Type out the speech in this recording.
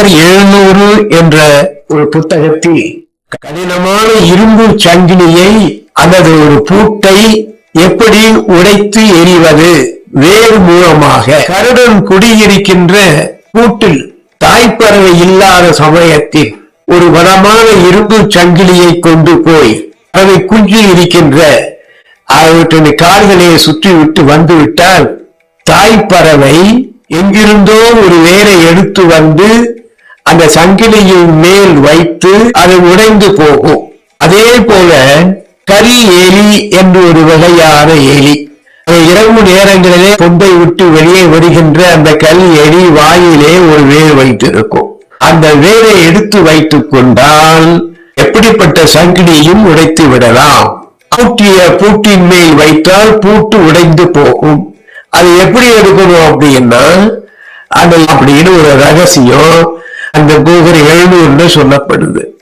போகர் எழுநூறு என்ற ஒரு புத்தகத்தில் கடினமான இரும்பு சங்கிலியை அல்லது ஒரு பூட்டை எப்படி உடைத்து எறிவது? வேறு மூலமாக கருடன் குடியிருக்கின்ற கூட்டில் தாய்ப்பறவை இல்லாத சமயத்தில் ஒரு வளமான இரும்பு சங்கிலியை கொண்டு போய் அவை குஞ்சு இருக்கின்ற அவற்றின் கால்களை சுற்றி விட்டு வந்துவிட்டால் தாய்ப்பறவை எங்கிருந்தோ ஒரு வேரை எடுத்து வந்து அந்த சங்கிலியை மேல் வைத்து அது உடைந்து போகும். அதே போல கரி எலி என்று ஒரு வகையான எலி இரவு நேரங்களிலே பொம்பை விட்டு வெளியே வருகின்ற அந்த கல் எலி வாயிலே ஒரு வேர் வைத்திருக்கும். அந்த வேரை எடுத்து வைத்துக் கொண்டால் எப்படிப்பட்ட சங்கிலியும் உடைத்து விடலாம். பூட்டிய பூட்டின் மேல் வைத்தால் பூட்டு உடைந்து போகும். அது எப்படி எடுக்கணும் அப்படின்னா அந்த அப்படின்னு ஒரு ரகசியம் அவர் எழுநூறுன்னு சொல்லப்படுது.